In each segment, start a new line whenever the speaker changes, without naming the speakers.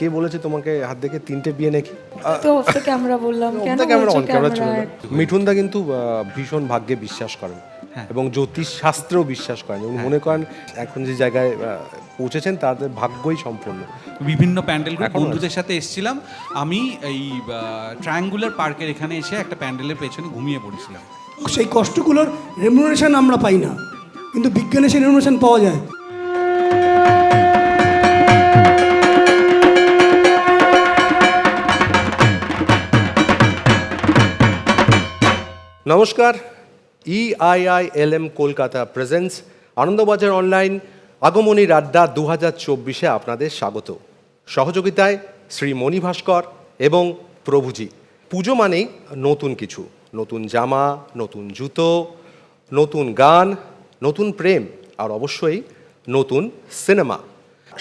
কে বলেছে তোমাকে হাত দেখে তিনটে বিয়ে নাকি?
তো অফ দ্য ক্যামেরা বললাম কেন
ক্যামেরা অন ক্যামেরা ছিল
ক্যামেরা
না। মিঠুনদা কিন্তু ভীষণ ভাগ্যে বিশ্বাস করেন এবং জ্যোতিষ শাস্ত্রেও বিশ্বাস করেন। উনি মনে করেন এখন যে জায়গায় পৌঁছেছেন তাদের ভাগ্যই সম্পূর্ণ।
বিভিন্ন প্যান্ডেল বন্ধুদের সাথে এসেছিলাম। আমি এই ট্রায়াঙ্গুলার পার্কের এখানে এসে একটা প্যান্ডেলের পেছনে ঘুমিয়ে পড়েছিলাম।
সেই কষ্টগুলোর রেমুনারেশন আমরা পাই না। কিন্তু বিজ্ঞানে সেই রেমুনারেশন পাওয়া যায়।
নমস্কার। E EIILM Kolkata presence Anandabazar online আগমনীর আড্ডা দু হাজার চব্বিশে আপনাদের স্বাগত। সহযোগিতায় শ্রী মণি ভাস্কর এবং প্রভুজি। পুজো মানেই নতুন কিছু, নতুন জামা, নতুন জুতো, নতুন গান, নতুন প্রেম, আর অবশ্যই নতুন সিনেমা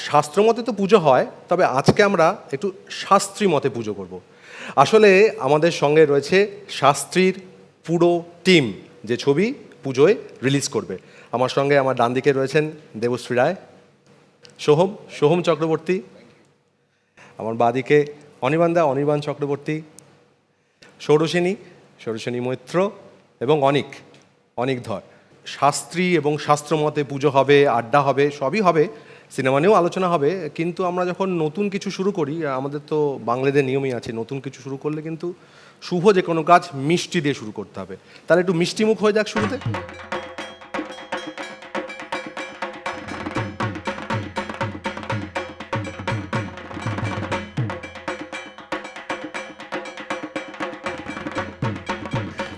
শাস্ত্রমতে তো পুজো হয়, তবে আজকে আমরা একটু শাস্ত্রী মতে পুজো করব। আসলে আমাদের সঙ্গে রয়েছে শাস্ত্রীর পুরো টিম যে ছবি পুজোয় রিলিজ করবে। আমার সঙ্গে আমার ডান দিকে রয়েছেন দেবশ্রী রায়, সোহম সোহম চক্রবর্তী। আমার বাদিকে অনির্বাণদা অনির্বাণ চক্রবর্তী। ষোড়শিনী ষোড়শিনী মৈত্র এবং অনিক অনিক ধর। শাস্ত্রী এবং শাস্ত্রমতে পুজো হবে, আড্ডা হবে, সবই হবে, সিনেমা নিয়েও আলোচনা হবে, কিন্তু আমরা যখন নতুন কিছু শুরু করি, আমাদের তো বাংলাদের নিয়মই আছে, নতুন কিছু শুরু করলে কিন্তু শুভ যে কোনো কাজ মিষ্টি দিয়ে শুরু করতে হবে। তাহলে একটু মিষ্টিমুখ হয়ে যাক শুরুতে।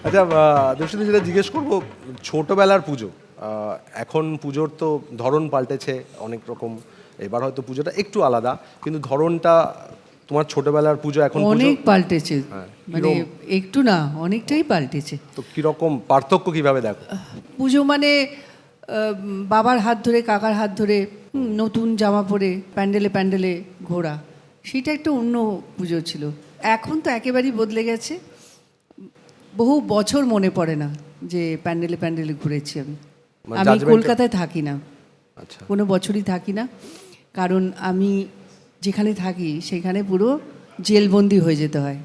আচ্ছা দর্শনী যেটা জিজ্ঞেস করব, ছোটবেলার পুজো। এখন পুজোর তো ধরন পাল্টেছে অনেক রকম। এবার হয়তো পুজোটা একটু আলাদা, কিন্তু ধরনটা তোমার ছোটবেলার পুজো এখন
অনেক পাল্টেছে।
হ্যাঁ,
মানে একটু না অনেকটাই পাল্টেছে।
তো কীরকম পার্থক্য কীভাবে দেখো?
পুজো মানে বাবার হাত ধরে কাকার হাত ধরে নতুন জামা পরে প্যান্ডেলে প্যান্ডেলে ঘোরা। সেটা একটা অন্য পুজো ছিল। এখন তো একেবারেই বদলে গেছে। বহু বছর মনে পড়ে না যে প্যান্ডেলে প্যান্ডেলে ঘুরেছি আমি।
মানে
আমি কলকাতায় থাকি না।
আচ্ছা।
কোনো বছরই থাকি না। কারণ আমি যেখানে থাকি সেখানে পুরো জেলবন্দি হয়ে যেতে হয়।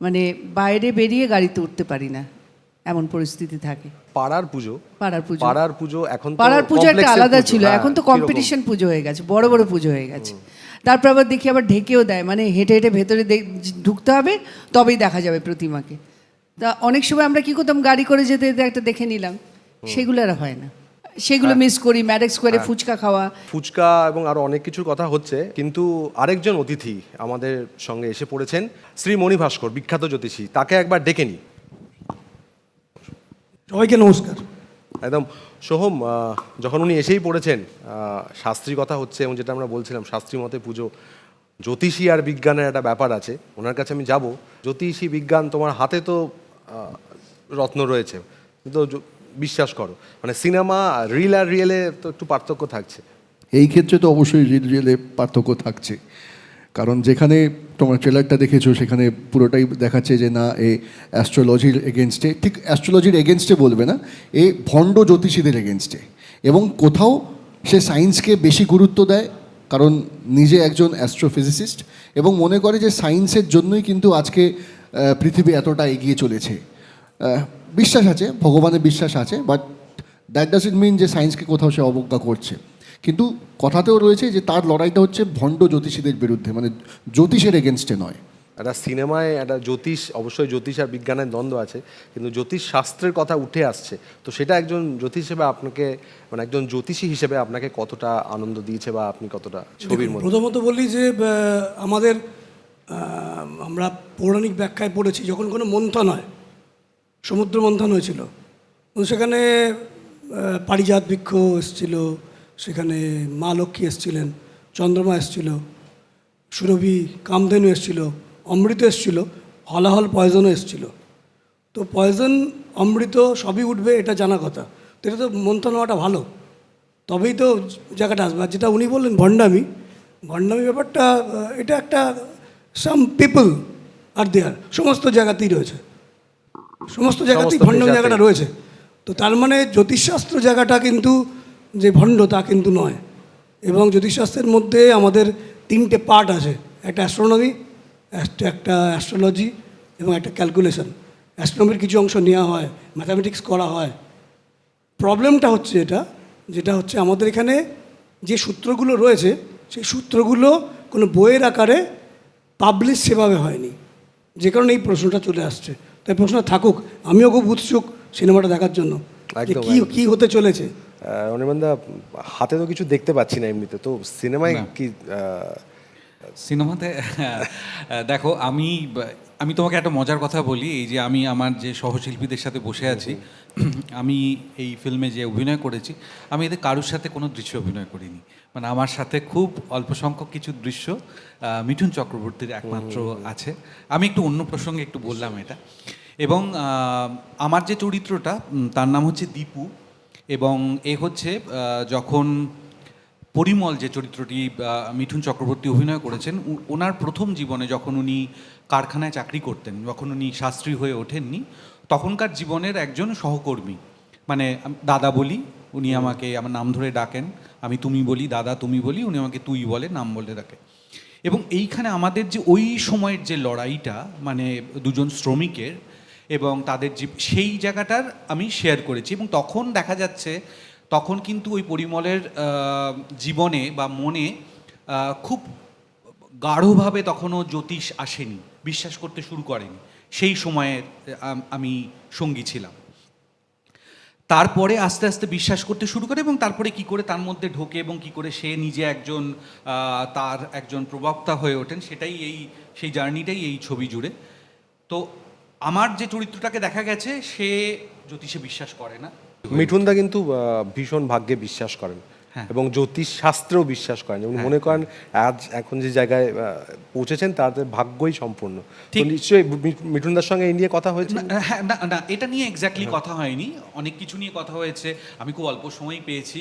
মানে বাইরে বেরিয়ে গাড়িতে উঠতে পারি না এমন পরিস্থিতি থাকে।
পাড়ার পুজো?
পাড়ার পুজো।
পাড়ার পুজো এখন
পাড়ার পুজো একটা আলাদা ছিল
হ্যাঁ,
এখন তো কম্পিটিশন পুজো হয়ে গেছে বড় বড় পুজো হয়ে গেছে। তারপর আবার দেখি আবার ঢেকেও দেয় মানে হেঁটে হেঁটে ভেতরে ঢুকতে হবে তবেই দেখা যাবে প্রতিমাকে। তা অনেক সময় আমরা কি করতাম গাড়ি করে যেতে যেতে একটা দেখে নিলাম সেগুলো আর হয় না। সেগুলো
হ্যাঁ।
মিস করি ম্যাডেক্স স্কোয়ারে ফুচকা খাওয়া।
ফুচকা এবং আরও অনেক কিছুর কথা হচ্ছে কিন্তু আরেকজন অতিথি আমাদের সঙ্গে এসে পড়েছেন শ্রী মণি ভাস্কর বিখ্যাত জ্যোতিষী। তাকে একবার ডেকে নিই।
সবাইকে নমস্কার।
একদম। সোহম যখন উনি এসেই পড়েছেন শাস্ত্রী কথা হচ্ছে এবং যেটা আমরা বলছিলাম শাস্ত্রী মতে পুজো। জ্যোতিষী আর বিজ্ঞানের একটা ব্যাপার আছে ওনার কাছে আমি যাব। জ্যোতিষী বিজ্ঞান তোমার হাতে তো রত্ন রয়েছে। কিন্তু জ- বিশ্বাস করো। মানে সিনেমা রিল আর রিয়েলে তো একটু পার্থক্য থাকছে।
এই ক্ষেত্রে তো অবশ্যই রিল রিয়েলে পার্থক্য থাকছে। কারণ যেখানে তোমার ট্রেলারটা দেখেছ, সেখানে পুরোটাই দেখাচ্ছে যে না, এ অ্যাস্ট্রোলজির এগেনস্টে ঠিক অ্যাস্ট্রোলজির এগেনস্টে বলবে না, এ ভণ্ড জ্যোতিষীদের এগেনস্টে এবং কোথাও সে সায়েন্সকে বেশি গুরুত্ব দেয়, কারণ নিজে একজন অ্যাস্ট্রোফিজিসিস্ট এবং মনে করে যে সায়েন্সের জন্যই কিন্তু আজকে পৃথিবী এতটা এগিয়ে চলেছে। বিশ্বাস আছে ভগবানের বিশ্বাস আছে but that does it mean যে সায়েন্সকে কোথাও সে অবজ্ঞা করছে। কিন্তু কথাতেও রয়েছে যে তার লড়াইটা হচ্ছে ভণ্ড জ্যোতিষীদের বিরুদ্ধে মানে জ্যোতিষের এগেনস্টে নয়।
একটা সিনেমায় একটা জ্যোতিষ অবশ্যই জ্যোতিষ আর বিজ্ঞানের দ্বন্দ্ব আছে কিন্তু জ্যোতিষ শাস্ত্রের কথা উঠে আসছে। তো সেটা একজন জ্যোতিষ হিসেবে আপনাকে মানে একজন জ্যোতিষী হিসেবে আপনাকে কতটা আনন্দ দিয়েছে বা আপনি কতটা ছবির মধ্যে?
প্রথমত বলি যে আমাদের আমরা পৌরাণিক ব্যাখ্যায় পড়েছি যখন কোনো মন্থন হয় সমুদ্র মন্থন হয়েছিল সেখানে পারিজাত বৃক্ষ এসেছিল, সেখানে মা লক্ষ্মী এসেছিলেন, চন্দ্রমা এসেছিল, সুরভি কামধেনু এসেছিল, অমৃত এসেছিল হলাহল পয়জনও এসেছিল। তো পয়জন অমৃত সবই উঠবে, এটা জানা কথা। তো এটা তো মন্থন হওয়াটা ভালো। তবেই তো জায়গাটা আসবে। আর যেটা উনি বললেন, ভণ্ডামি ভণ্ডামি ব্যাপারটা এটা একটা সাম পিপল আর দেয়ার সমস্ত জায়গাতেই রয়েছে। সমস্ত জায়গাতেই
ভণ্ড
জায়গাটা রয়েছে। তো তার মানে জ্যোতিষশাস্ত্র জায়গাটা কিন্তু যে ভণ্ড তা কিন্তু নয়। এবং জ্যোতিষশাস্ত্রের মধ্যে আমাদের তিনটে পার্ট আছে। একটা অ্যাস্ট্রোনমি একটা অ্যাস্ট্রোলজি এবং একটা ক্যালকুলেশন। অ্যাস্ট্রোনমির কিছু অংশ নেওয়া হয় ম্যাথামেটিক্স করা হয়। প্রবলেমটা হচ্ছে এটা যেটা হচ্ছে আমাদের এখানে যে সূত্রগুলো রয়েছে সেই সূত্রগুলো কোনো বইয়ের আকারে পাবলিশ সেভাবে হয়নি। যে কারণে এই প্রশ্নটা চলে আসছে। তাই প্রশ্নটা থাকুক আমিও খুব উৎসুক সিনেমাটা দেখার জন্য কি কী হতে চলেছে।
অনির্বাণদা হাতে তো কিছু দেখতে পাচ্ছি না এমনিতে তো সিনেমায় কি আহ,
সিনেমাতে দেখো আমি আমি তোমাকে একটা মজার কথা বলি এই যে আমি আমার যে সহশিল্পীদের সাথে বসে আছি আমি এই ফিল্মে যে অভিনয় করেছি আমি এদের কারোর সাথে কোনো দৃশ্য অভিনয় করিনি। মানে আমার সাথে খুব অল্প সংখ্যক কিছু দৃশ্য মিঠুন চক্রবর্তীর একমাত্র আছে। আমি একটু অন্য প্রসঙ্গে একটু বললাম এটা। এবং আমার যে চরিত্রটা তার নাম হচ্ছে দীপু এবং এ হচ্ছে যখন পরিমল যে চরিত্রটি মিঠুন চক্রবর্তী অভিনয় করেছেন ওনার প্রথম জীবনে যখন উনি কারখানায় চাকরি করতেন যখন উনি শাস্ত্রী হয়ে ওঠেননি তখনকার জীবনের একজন সহকর্মী মানে দাদা বলি উনি আমাকে আমার নাম ধরে ডাকেন। আমি তুমি বলি, দাদা তুমি বলি, উনি আমাকে তুই বলে, নাম বলে ডাকে। এবং এইখানে আমাদের যে ওই সময়ের যে লড়াইটা মানে দুজন শ্রমিকের এবং তাদের যে সেই জায়গাটার আমি শেয়ার করেছি। এবং তখন দেখা যাচ্ছে, তখন কিন্তু ওই পরিমলের জীবনে বা মনে খুব গাঢ়ভাবে তখনও জ্যোতিষ আসেনি, বিশ্বাস করতে শুরু করেনি। সেই সময়ে আমি সঙ্গী ছিলাম। তারপরে আস্তে আস্তে বিশ্বাস করতে শুরু করে এবং তারপরে কি করে তার মধ্যে ঢোকে এবং কি করে সে নিজে একজন তার একজন প্রবক্তা হয়ে ওঠেন, সেটাই এই, সেই জার্নিটাই এই ছবি জুড়ে তো আমার যে চরিত্রটাকে দেখা গেছে, সে জ্যোতিষে বিশ্বাস করে না
মিঠুনদা কিন্তু ভীষণ ভাগ্যে বিশ্বাস করেন। এবং জ্যোতিষ শাস্ত্রেও বিশ্বাস করেন। উনি মনে করেন আজ এখন যে জায়গায় পৌঁছেছেন তাদের ভাগ্যই সম্পূর্ণ। নিশ্চয়ই মিঠুনদার সঙ্গে এই নিয়ে কথা হয়েছে?
না, হ্যাঁ না না এটা নিয়ে এক্স্যাক্টলি কথা হয়নি। অনেক কিছু নিয়ে কথা হয়েছে। আমি খুব অল্প সময় পেয়েছি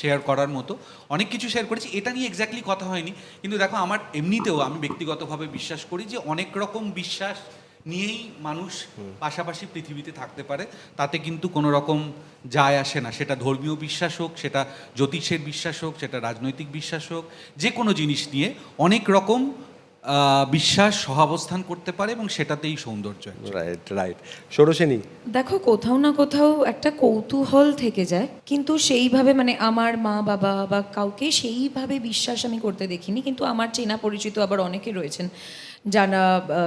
শেয়ার করার মতো। অনেক কিছু শেয়ার করেছি এটা নিয়ে এক্স্যাক্টলি কথা হয়নি। কিন্তু দেখো আমার এমনিতেও আমি ব্যক্তিগতভাবে বিশ্বাস করি যে অনেক রকম বিশ্বাস নিয়েই মানুষ পাশাপাশি পৃথিবীতে থাকতে পারে তাতে কিন্তু কোনো রকম যায় আসে না। সেটা ধর্মীয় বিশ্বাস হোক সেটা জ্যোতিষের বিশ্বাস হোক সেটা রাজনৈতিক বিশ্বাস হোক যে কোনো জিনিস নিয়ে অনেক রকম বিশ্বাস সহাবস্থান করতে পারে এবং সেটাতেই সৌন্দর্য
রাইট রাইট ষোড়শেনী।
দেখো কোথাও না কোথাও একটা কৌতূহল থেকে যায় কিন্তু সেইভাবে মানে আমার মা বাবা বা কাউকে সেইভাবে বিশ্বাস আমি করতে দেখিনি কিন্তু আমার চেনা পরিচিত আবার অনেকে রয়েছেন। যারা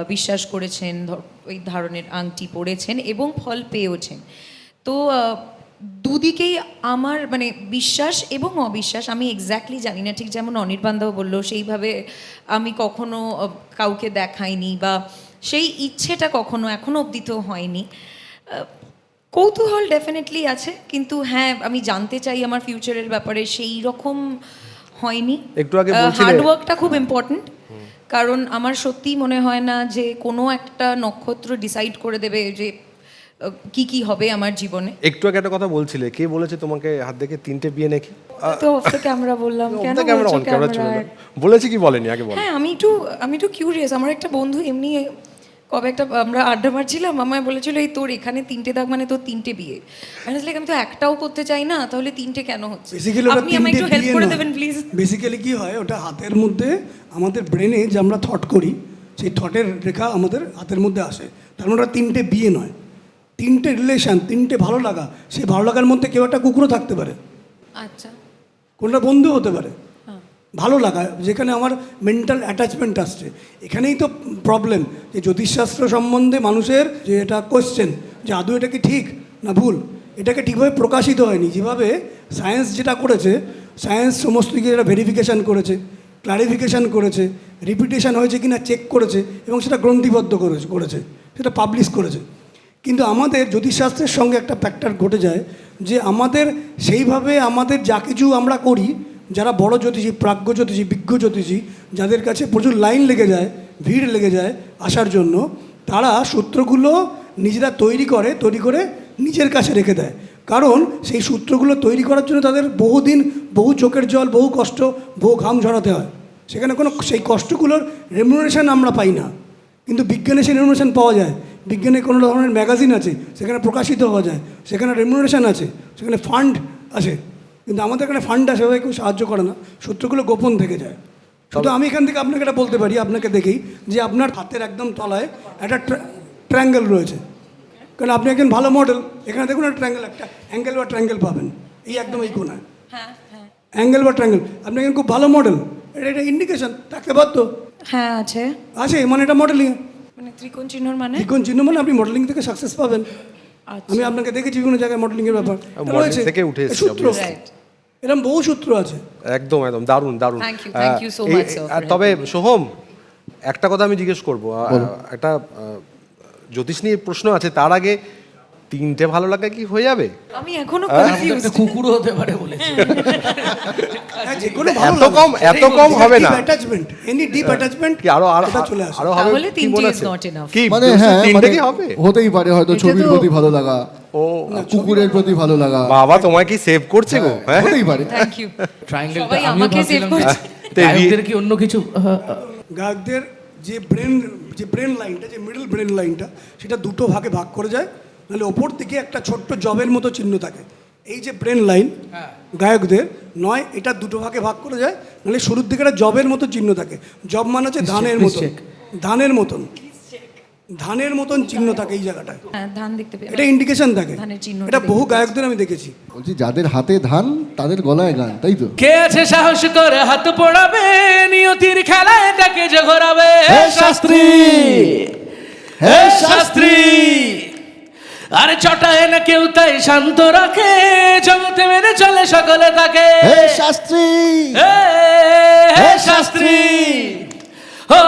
বিশ্বাস করেছেন ওই ধরনের আংটি পরেছেন এবং ফল পেয়েওছেন। তো দুদিকেই আমার মানে বিশ্বাস এবং অবিশ্বাস আমি এক্স্যাক্টলি জানি না ঠিক যেমন অনির্বাণদাও বলল সেইভাবে আমি কখনো কাউকে দেখাইনি বা সেই ইচ্ছেটা কখনো এখনও অবধি তো হয়নি কৌতূহল ডেফিনেটলি আছে কিন্তু হ্যাঁ আমি জানতে চাই আমার ফিউচারের ব্যাপারে সেই রকম হয়নি।
একটু আগে
হার্ডওয়ার্কটা খুব ইম্পর্ট্যান্ট কারণ আমার সত্যিই মনে হয় না যে কোনো একটা নক্ষত্র ডিসাইড করে দেবে যে কি কি হবে আমার জীবনে।
একটু আগে একটা কথা বলছিলে কে বলেছে তোমাকে হাত দেখে তিনটে বিয়ে নাকি?
তো অফ দ্য ক্যামেরা বললাম কেন
ক্যামেরা অন ক্যামেরা চলে বলেছে কি বলেনি আগে বল।
হ্যাঁ আমি একটু আমি একটু কিউরিয়াস আমার একটা বন্ধু এমনি কবে একটা আমরা আড্ডা মারছিলাম আমায় বলেছিল এই তোর এখানে তিনটে দাগ মানে তোর তিনটে বিয়ে। আমি আমি তো একটাও করতে চাই না তাহলে তিনটে কেন হচ্ছে? আপনি আমায় একটু হেল্প করে দেবেন প্লিজ
বেসিক্যালি কি হয় ওটা হাতের মধ্যে আমাদের ব্রেনে যে আমরা থট করি সেই থটের রেখা আমাদের হাতের মধ্যে আসে। তার মানে ওটা তিনটে বিয়ে নয়। তিনটে রিলেশন তিনটে ভালো লাগা সেই ভালো লাগার মধ্যে কেউ একটা কুকুরও থাকতে পারে।
আচ্ছা।
কোনটা বন্ধু হতে পারে। ভালো লাগা, যেখানে আমার মেন্টাল অ্যাটাচমেন্ট আসছে। এখানেই তো প্রবলেম যে জ্যোতিষশাস্ত্র সম্বন্ধে মানুষের যে এটা কোশ্চেন যে আদৌ এটা কি ঠিক না ভুল? এটাকে ঠিকভাবে প্রকাশিত হয়নি। যেভাবে সায়েন্স যেটা করেছে সায়েন্স সমস্ত কিছু এটা ভেরিফিকেশান করেছে ক্লারিফিকেশান করেছে রিপিটেশন হয়েছে কিনা চেক করেছে, এবং সেটা গ্রন্থিবদ্ধ করেছে করেছে, সেটা পাবলিশ করেছে। কিন্তু আমাদের জ্যোতিষশাস্ত্রের সঙ্গে একটা ফ্যাক্টর ঘটে যায় যে আমাদের সেইভাবে আমাদের যা কিছু আমরা করি যারা বড় জ্যোতিষী, প্রাজ্ঞ জ্যোতিষী, বিজ্ঞ জ্যোতিষী, যাদের কাছে প্রচুর লাইন লেগে যায়, ভিড় লেগে যায় আসার জন্য, তারা সূত্রগুলো নিজেরা তৈরি করে তৈরি করে নিজের কাছে রেখে দেয়। কারণ সেই সূত্রগুলো তৈরি করার জন্য তাদের বহুদিন বহু চোখের জল, বহু কষ্ট, বহু ঘাম ঝরাতে হয়। সেখানে কোনো সেই কষ্টগুলোর রেমুনারেশন আমরা পাই না। কিন্তু বিজ্ঞানে সেই রেমুনারেশন পাওয়া যায়। বিজ্ঞানে কোনো ধরনের ম্যাগাজিন আছে, সেখানে প্রকাশিত হওয়া যায়। সেখানে রেমুনারেশন আছে, সেখানে ফান্ড আছে কিন্তু আমাদের এখানে ফান্ড আছে সবাই কেউ সাহায্য করে না। সূত্রগুলো গোপন থেকে যায়। শুধু আমি এখান থেকে আপনাকে এটা বলতে পারি আপনাকে দেখেই যে আপনার হাতের একদম তলায় একটা ট্রায়াঙ্গেল রয়েছে। কারণ আপনি একজন ভালো মডেল এখানে দেখুন একটা ট্রায়াঙ্গেল একটা অ্যাঙ্গেল বা ট্রায়াঙ্গেল পাবেন। এই একদম এই কোনায়।
হ্যাঁ হ্যাঁ।
অ্যাঙ্গেল বা ট্রায়াঙ্গেল আপনি একজন খুব ভালো মডেল এটা একটা ইন্ডিকেশন থাকতে পারতো।
হ্যাঁ আছে।
আছে মানে এটা মডেলিং
মানে ত্রিকোণ চিহ্নর মানে?
ত্রিকোণ চিহ্ন মানে আপনি মডেলিং থেকে সাকসেস পাবেন। আমি আপনাকে দেখেছি বিভিন্ন জায়গায় মডেলিং এর ব্যাপার। রয়েছে।
থেকে উঠে এসেছি,
সূত্র। এরকম বহু সূত্র আছে।
একদম একদম। দারুণ দারুণ। তবে সোহম একটা কথা আমি জিজ্ঞেস করব। আহ, একটা আহ, জ্যোতিষ নিয়ে প্রশ্ন আছে। তার আগে তিনটে ভালো লাগা কি হয়ে যাবে?
আমি
এখনও
কনফিউজ
একটা কুকুরও হতে পারে বলেছে।
হ্যাঁ, যে কোনো ভালো
এত কম এত কম হবে না।
অ্যাটাচমেন্ট এনি ডিপ অ্যাটাচমেন্ট
কি আরও আরও
চলে আসে।
আরও হবে?
তাহলে
কি
তিনটে
মনে আছে?
not enough.
কি
মানে হ্যাঁ
তিনটে
মানে
কি হবে?
হতেই পারে হয়তো ছবির প্রতি ভালো লাগা
ও
কুকুরের প্রতি ভালো লাগা।
বাবা তোমায় কি সেভ করছে গো? হ্যাঁ
হতেই পারে।
থ্যাংক ইউ
ট্রায়াঙ্গেল
আমাকে save করছে।
গায়কদের কি অন্য কিছু?
গায়কদের যে ব্রেন যে ব্রেন লাইনটা যে মিডল ব্রেন লাইনটা সেটা দুটো ভাগে ভাগ করে যায়। নাহলে ওপর দিকে একটা ছোট্ট জবের মতো চিহ্ন থাকে। এই যে ব্রেন লাইন গায়কদের নয় এটা দুটো ভাগে ভাগ করে যায় নাহলে শুরুর দিকে একটা জবের মতো চিহ্ন থাকে। জব মানে হচ্ছে ধানের
check.
ধানের মতন। ধানের মতন চিহ্ন থাকে এই জায়গাটায়।
হ্যাঁ ধান দেখতে পেয়ে
এটা ইন্ডিকেশন থাকে। এটা বহু গায়কদের আমি দেখেছি।
বলছি যাদের হাতে ধান তাদের গলায় গান তাই তো?
কে আছে সাহস করে হাত পড়াবে? নিয়তির খেলায় তাকে যে ঘোরাবে? হে শাস্ত্রী! হে শাস্ত্রী! আরে চটায় না কেউ তাই শান্ত রাখে জগতে মেনে চলে সকলে তাকে।
হে শাস্ত্রী
হে হে শাস্ত্রী। ও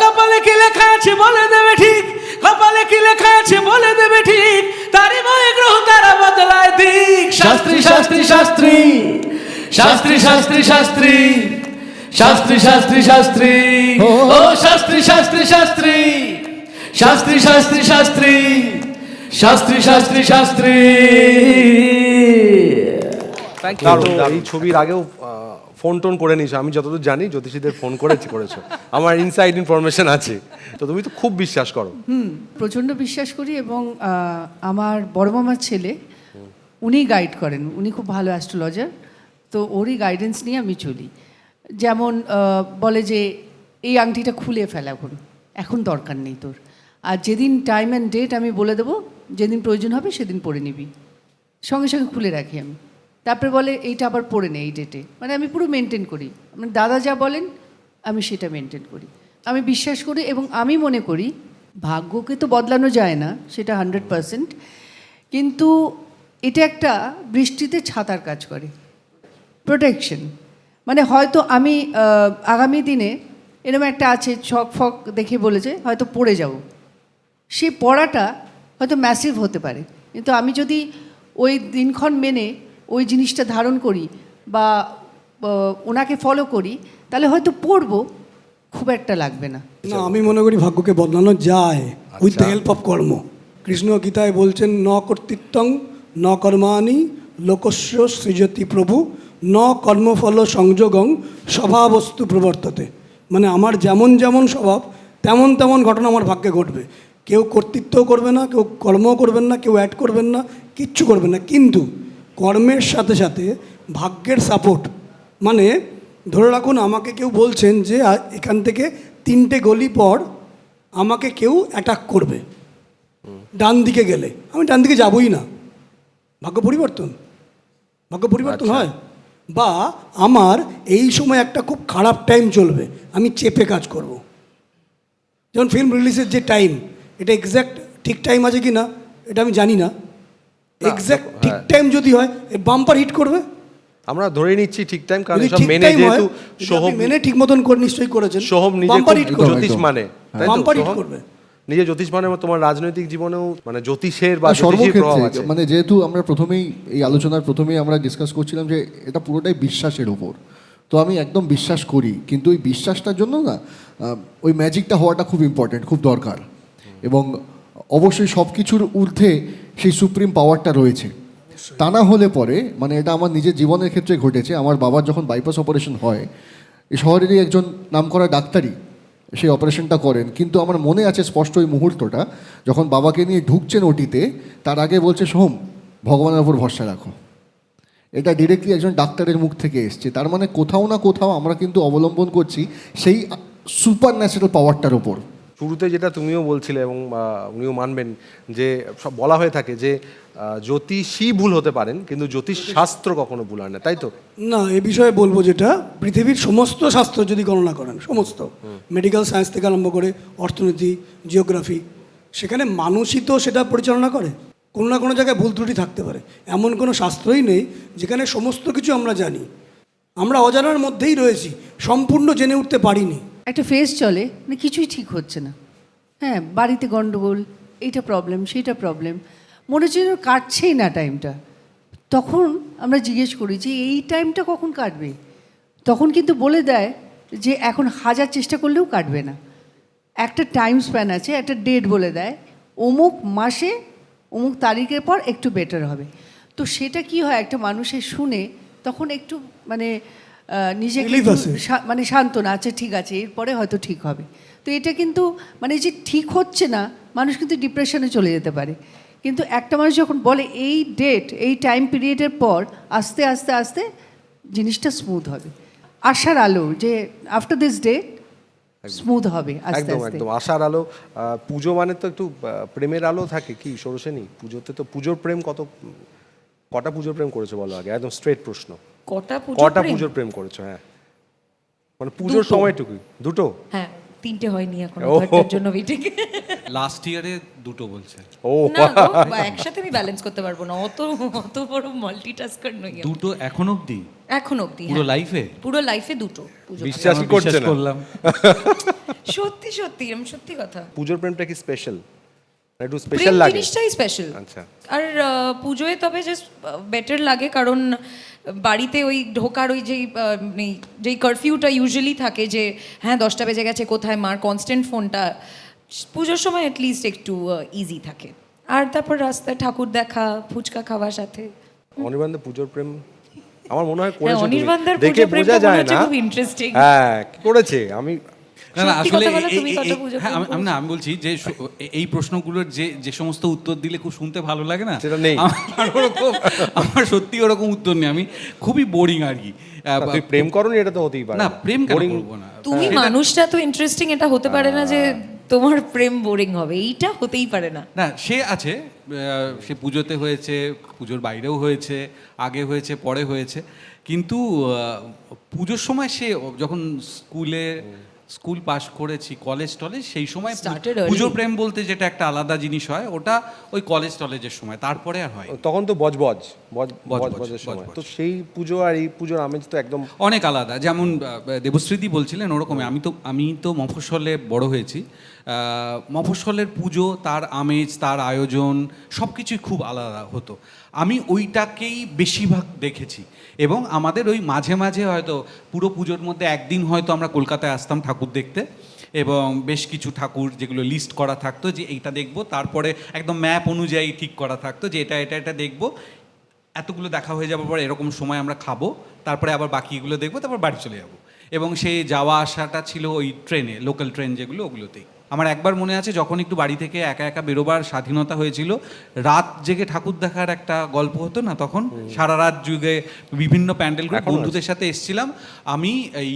কপালে কি লেখা আছে বলে দেবে ঠিক কপালে কি লেখা আছে বলে দেবে ঠিক তারই ভয়ে গ্রহ তারা বদলায় দিক। শাস্ত্রী শাস্ত্রী শাস্ত্রী শাস্ত্রী শাস্ত্রী। শাস্ত্রী শাস্ত্রী শাস্ত্রী। শাস্ত্রী ও শাস্ত্রী শাস্ত্রী শাস্ত্রী। শাস্ত্রী শাস্ত্রী শাস্ত্রী। শাস্ত্রী শাস্ত্রী শাস্ত্রী।
এই ছবির আগেও ফোন টোন করে নিয়েছো। আমি যতদূর জানি জ্যোতিষীদের ফোন করেছি করেছ। আমার ইনসাইড ইনফরমেশন আছে। তো তুমি তো খুব বিশ্বাস করো।
হুম প্রচণ্ড বিশ্বাস করি এবং আমার বড় মামার ছেলে উনি গাইড করেন। উনি খুব ভালো অ্যাস্ট্রোলজার তো ওরই গাইডেন্স নিয়ে আমি চলি। যেমন বলে যে এই আংটিটা খুলে ফেল এখন। এখন দরকার নেই তোর। আর যেদিন টাইম অ্যান্ড ডেট আমি বলে দেবো যেদিন প্রয়োজন হবে সেদিন পরে নিবি। সঙ্গে সঙ্গে খুলে রাখি আমি। তারপরে বলে, এইটা আবার পড়ে নে এই ডেটে মানে আমি পুরো মেনটেন করি। মানে দাদা যা বলেন, আমি সেটা মেনটেন করি। আমি বিশ্বাস করি এবং আমি মনে করি, ভাগ্যকে তো বদলানো যায় না, সেটা হান্ড্রেড পারসেন্ট কিন্তু এটা একটা বৃষ্টিতে ছাতার কাজ করে। প্রোটেকশন মানে হয়তো আমি আগামী দিনে এরকম একটা আছে, ছক ফক দেখে বলেছে, হয়তো পড়ে যাব। সেই পড়াটা হয়তো ম্যাসিভ হতে পারে। কিন্তু আমি যদি ওই দিনক্ষণ মেনে ওই জিনিসটা ধারণ করি বা ওনাকে ফলো করি তাহলে হয়তো পড়ব খুব একটা লাগবে না।
না আমি মনে করি ভাগ্যকে বদলানো যায় উইথ দ্য হেল্প অফ কর্ম। কৃষ্ণ গীতায় বলছেন ন কর্তৃত্বং ন কর্মাণি লোকস্য সৃজতি প্রভু ন কর্মফল সংযোগং স্বভাবস্তু প্রবর্ততে। মানে আমার যেমন যেমন স্বভাব তেমন তেমন ঘটনা আমার ভাগ্যে ঘটবে। কেউ কর্তৃত্বও করবে না কেউ কর্মও করবেন না কেউ অ্যাড করবেন না কিচ্ছু করবেন না। কিন্তু কর্মের সাথে সাথে ভাগ্যের সাপোর্ট মানে ধরে রাখুন আমাকে কেউ বলছেন যে এখান থেকে তিনটে গলি পর আমাকে কেউ অ্যাটাক করবে। ডান দিকে গেলে। আমি ডান দিকে যাবই না। ভাগ্য পরিবর্তন। ভাগ্য পরিবর্তন হয়। বা আমার এই সময় একটা খুব খারাপ টাইম চলবে। আমি চেপে কাজ করব। যেমন ফিল্ম রিলিজের যে টাইম এটা এক্স্যাক্ট ঠিক টাইম আছে কি না এটা আমি জানি না। এক্স্যাক্ট ঠিক টাইম যদি হয় বাম্পার হিট করবে?
আমরা ধরে নিচ্ছি ঠিক টাইম কারণ সব মেনে যেহেতু সোহম
মেনে ঠিক মতন করে নিশ্চয়ই করেছেন
সোহম নিজে
বাম্পার হিট করবে।
জ্যোতিষ মানে তাই তো,
বাম্পার হিট করবে।
নিজে জ্যোতিষ মানে তোমার রাজনৈতিক জীবনেও মানে জ্যোতিষের বা
আর
প্রভাব আছে।
সর্বক্ষেত্রে মানে যেহেতু আমরা প্রথমেই এই আলোচনার প্রথমেই আমরা ডিসকাস করছিলাম যে এটা পুরোটাই বিশ্বাসের উপর। তো আমি একদম বিশ্বাস করি কিন্তু ওই বিশ্বাসটার জন্য না ওই ম্যাজিকটা হওয়াটা খুব ইম্পর্টেন্ট খুব দরকার। এবং অবশ্যই সব কিছুর ঊর্ধ্বে সেই সুপ্রিম পাওয়ারটা রয়েছে। তা না হলে পরে মানে এটা আমার নিজের জীবনের ক্ষেত্রে ঘটেছে, আমার বাবার যখন বাইপাস অপারেশন হয় এই শহরেরই একজন নামকরা ডাক্তারই সেই অপারেশনটা করেন, কিন্তু আমার মনে আছে স্পষ্ট ওই মুহূর্তটা, যখন বাবাকে নিয়ে ঢুকছেন ওটিতে, তার আগে বলছে সোম ভগবানের ওপর ভরসা রাখো। এটা ডিরেক্টলি একজন ডাক্তারের মুখ থেকে এসছে। তার মানে কোথাও না কোথাও আমরা কিন্তু অবলম্বন করছি সেই সুপার ন্যাচারাল পাওয়ারটার ওপর
শুরুতে যেটা তুমিও বলছিলে এবং উনিও মানবেন যে সব বলা হয়ে থাকে যে জ্যোতিষী ভুল হতে পারেন কিন্তু জ্যোতিষ শাস্ত্র কখনো ভুল হয় না তাই তো?
না এ বিষয়ে বলব যেটা পৃথিবীর সমস্ত শাস্ত্র যদি গণনা করেন সমস্ত মেডিকেল সায়েন্স থেকে আরম্ভ করে অর্থনীতি জিওগ্রাফি সেখানে মানুষই তো সেটা পরিচালনা করে। কোনো না কোনো জায়গায় ভুল ত্রুটি থাকতে পারে। এমন কোনো শাস্ত্রই নেই যেখানে সমস্ত কিছু আমরা জানি। আমরা অজানার মধ্যেই রয়েছি সম্পূর্ণ জেনে উঠতে পারিনি।
একটা ফেস চলে মানে কিছুই ঠিক হচ্ছে না। হ্যাঁ বাড়িতে গন্ডগোল, এইটা প্রবলেম সেইটা প্রবলেম মনে হচ্ছে যেন কাটছেই না টাইমটা তখন আমরা জিজ্ঞেস করি যে, এই টাইমটা কখন কাটবে? তখন কিন্তু বলে দেয় যে, এখন হাজার চেষ্টা করলেও কাটবে না। একটা টাইম স্প্যান আছে, একটা ডেট বলে দেয়, অমুক মাসে, অমুক তারিখের পর একটু বেটার হবে। তো সেটা কি হয়, একটা মানুষের শুনে তখন একটু মানে নিজেকে মানে সান্ত্বনা আচ্ছা ঠিক আছে এরপরে হয়তো ঠিক হবে। তো এটা কিন্তু মানে যে ঠিক হচ্ছে না মানুষ কিন্তু ডিপ্রেশনে চলে যেতে পারে। কিন্তু একটা মানুষ যখন বলে এই ডেট এই টাইম পিরিয়ডের পর আস্তে আস্তে আস্তে জিনিসটা স্মুথ হবে। আশার আলো যে আফটার দিস ডেট স্মুথ হবে আস্তে
একদম একদম। আশার আলো আহ, পুজো মানে তো একটু প্রেমের আলো থাকে কি সরসেনি? পুজোতে তো পুজোর প্রেম কত কটা পুজোর প্রেম করেছ বলো আগে? একদম স্ট্রেট প্রশ্ন।
কটা পুজো
কটা পুজোর প্রেম করেছ হ্যাঁ। মানে পুজোর
দুটো।
সময়টুকুই দুটো?
হ্যাঁ তিনটে হয়নি এখন। থার্ডটার জন্য ওয়েটিং
লাস্ট ইয়ারে দুটো বলছে।
ও
না গো, একসাথে আমি ব্যালেন্স করতে পারব না অত অত বড় মাল্টিটাস্কার নই আমি।
দুটো এখন অবধি?
এখন অবধি
পুরো
হ্যাঁ।
লাইফে
পুরো লাইফে দুটো পুজো
বিশ্বাসই করছে
বিশ্বাস
না।
করলাম।
সত্যি সত্যি আমি সত্যি কথা।
পুজোর প্রেমটা কি স্পেশাল একটু
প্রেম
স্পেশাল লাগে?
জিনিসটাই স্পেশাল
আচ্ছা।
আর আহ, পুজোয় তবে জাস্ট বেটার লাগে কারণ বাড়িতে ওই ঢোকার ওই যেই আহ, যেই কারফিউটা ইউজুয়ালি থাকে যে হ্যাঁ দশটা বেজে গেছে কোথায় মার কনস্ট্যান্ট ফোনটা পুজোর সময় অ্যাটলিস্ট একটু ইজি থাকে। আর তারপর রাস্তায় ঠাকুর দেখা ফুচকা খাওয়ার সাথে।
অনির্বাণ পুজোর প্রেম আমার মনে হয়
হ্যাঁ,
করেছে দেখে
পুজোর
বোঝা যায় না। হ্যাঁ করেছে। আমি
না না আসলে হ্যাঁ, আমি- না আমি বলছি যে এই প্রশ্নগুলোর যে যে সমস্ত উত্তর দিলে খুব শুনতে ভালো লাগে না
সেটা নেই।
আমার ওরকম আমার সত্যি ওরকম উত্তর নেই আমি খুবই বোরিং আর কি।
তুই প্রেম করনি এটা তো হতেই পারে।
না প্রেম করব না?
তুমি মানুষটা তো ইন্টারেস্টিং এটা হতে পারে না যে তোমার প্রেম বোরিং হবে এইটা হতেই পারে না।
না সে আছে আহ, সে পুজোতে হয়েছে পুজোর বাইরেও হয়েছে আগে হয়েছে পরে হয়েছে কিন্তু পুজোর সময় সে যখন স্কুলে স্কুল পাশ করেছি কলেজ টলেজ সেই সময় পুজো প্রেম বলতে যেটা একটা আলাদা জিনিস হয় ওটা ওই কলেজ টলেজের সময় তারপরে আর হয়।
তখন তো বজবজ বজ-
বজবজ,
বজবজের সময়। তো সেই পুজো আর এই পুজোর আমেজ তো একদম
অনেক আলাদা যেমন দেবশ্রীতি দেবশ্রীদি বলছিলেন ওরকমই আমি তো আমি তো মফস্বলে বড় হয়েছি মফস্বলের পুজো, তার আমেজ, তার আয়োজন সব কিছুই খুব আলাদা হতো। আমি ওইটাকেই বেশিরভাগ দেখেছি। এবং আমাদের ওই মাঝে মাঝে হয়তো পুরো পুজোর মধ্যে একদিন হয়তো আমরা কলকাতায় আসতাম ঠাকুর দেখতে এবং বেশ কিছু ঠাকুর যেগুলো লিস্ট করা থাকতো যে এইটা দেখব, তারপরে একদম ম্যাপ অনুযায়ী ঠিক করা থাকতো যে এটা এটা এটা দেখব। এতগুলো দেখা হয়ে যাওয়ার পর এরকম সময় আমরা খাব, তারপরে আবার বাকিগুলো দেখব, তারপর বাড়ি চলে যাব। এবং সেই যাওয়া আসাটা ছিল ওই ট্রেনে লোকাল ট্রেন যেগুলো, ওগুলোতেই। আমার একবার মনে আছে যখন একটু বাড়ি থেকে একা একা বেরোবার স্বাধীনতা হয়েছিল রাত জেগে ঠাকুর দেখার একটা গল্প হতো না তখন? সারা রাত যুগে বিভিন্ন প্যান্ডেল করে বন্ধুদের সাথে এসেছিলাম। আমি এই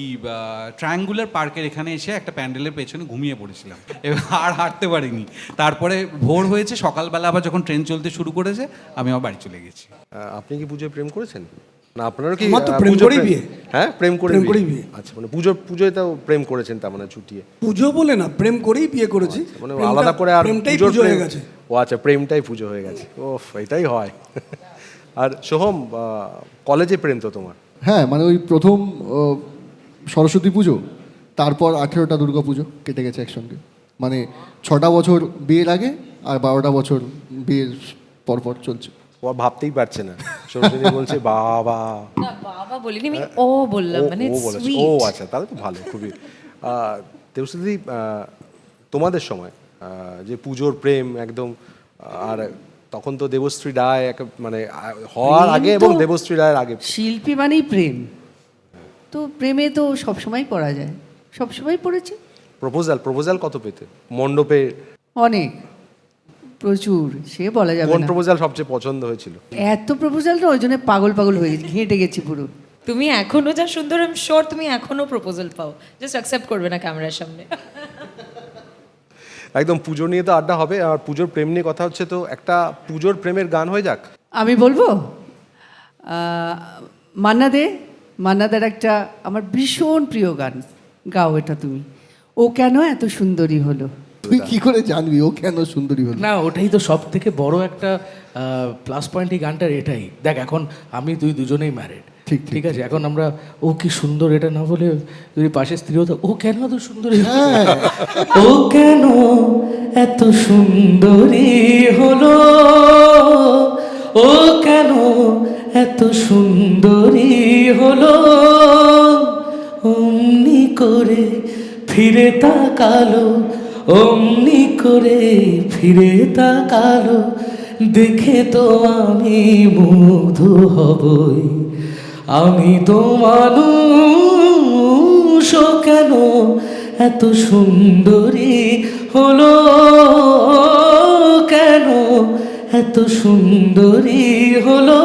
ট্রায়াঙ্গুলার পার্কের এখানে এসে একটা প্যান্ডেলের পেছনে ঘুমিয়ে পড়েছিলাম। এবার আর হাঁটতে পারিনি। তারপরে ভোর হয়েছে সকালবেলা আবার যখন ট্রেন চলতে শুরু করেছে আমি আমার বাড়ি চলে গেছি।
আপনি কি পুজোয় প্রেম করেছেন? না আপনারও কি
আমার তো প্রেম করেই বিয়ে।
হ্যাঁ প্রেম করে
প্রেম করেই বিয়ে।
আচ্ছা মানে পুজো পুজোয় তো প্রেম করেছেন তার মানে ছুটিয়ে?
পুজো বলে না প্রেম করেই বিয়ে করেছি।
মানে আলাদা করে আর
প্রেমটাই পুজো হয়ে গেছে।
ও আচ্ছা প্রেমটাই পুজো হয়ে গেছে। ও এটাই হয়। আর সোহম কলেজে প্রেম তো তোমার?
হ্যাঁ মানে ওই প্রথম সরস্বতী পুজো তারপর আঠেরোটা দুর্গা পুজো কেটে গেছে একসঙ্গে। মানে ছটা বছর বিয়ের আগে আর বারোটা বছর বিয়ের পরপর চলছে।
ও ভাবতেই পারছে না। সরস্বতী বলছে বাবা।
না বাবা বলিনি আমি ও বললাম
ও-
মানে
ও বলেছে। ও আচ্ছা তাহলে তো ভালো খুবই। দেবশ্রী তোমাদের সময় যে পুজোর প্রেম একদম আর তখন তো দেবশ্রী রায় এক- মানে হওয়ার আগে এবং দেবশ্রী রায়ের আগে।
শিল্পী মানেই প্রেম। তো প্রেমে তো সবসময় পড়া যায়। সবসময় পড়েছি?
প্রপোজাল প্রপোজাল কত পেতে? মণ্ডপে
অনেক। প্রচুর সে বলা যাবে
কোন
না।
প্রপোজাল সবচেয়ে পছন্দ হয়েছিল?
এত প্রপোজাল না ওই জন্য পাগল পাগল হয়ে গেছি ঘেঁটে গেছি পুরো।
তুমি এখনও যা সুন্দর আমি শিওর তুমি এখনও প্রপোজাল পাও। জাস্ট অ্যাকসেপ্ট করবে না ক্যামেরার সামনে।
একদম পুজো নিয়ে তো আড্ডা হবে আর পুজোর প্রেম নিয়ে কথা হচ্ছে তো একটা পুজোর প্রেমের গান হয়ে যাক।
আমি বলব? আহ, মান্না দে মান্না মান্নাদার একটা আমার ভীষণ প্রিয় গান গাও এটা তুমি। ও কেন এত সুন্দরী হলো?
তুই কি করে জানবি? ও কেন সুন্দরী হলো?
না ওটাই তো সব থেকে বড় একটা প্লাস পয়েন্ট এই গানটার এটাই। দেখ এখন আমি তুই দুজনেই ম্যারিড
ঠিক, ঠিক,
আছে? এখন আমরা ও কি সুন্দর এটা না বলে যদি পাশে স্ত্রী হতো ও কেন এত সুন্দরী
হ্যাঁ।
ও কেন এত সুন্দরী হলো? ও কেন এত সুন্দরী হলো? অমনি করে ফিরে তাকালো অমনি করে ফিরে তাকালো, দেখে তো আমি মুগ্ধ হবই। আমি তো মানুষ কেন এত সুন্দরী হলো? কেন এত সুন্দরী হলো?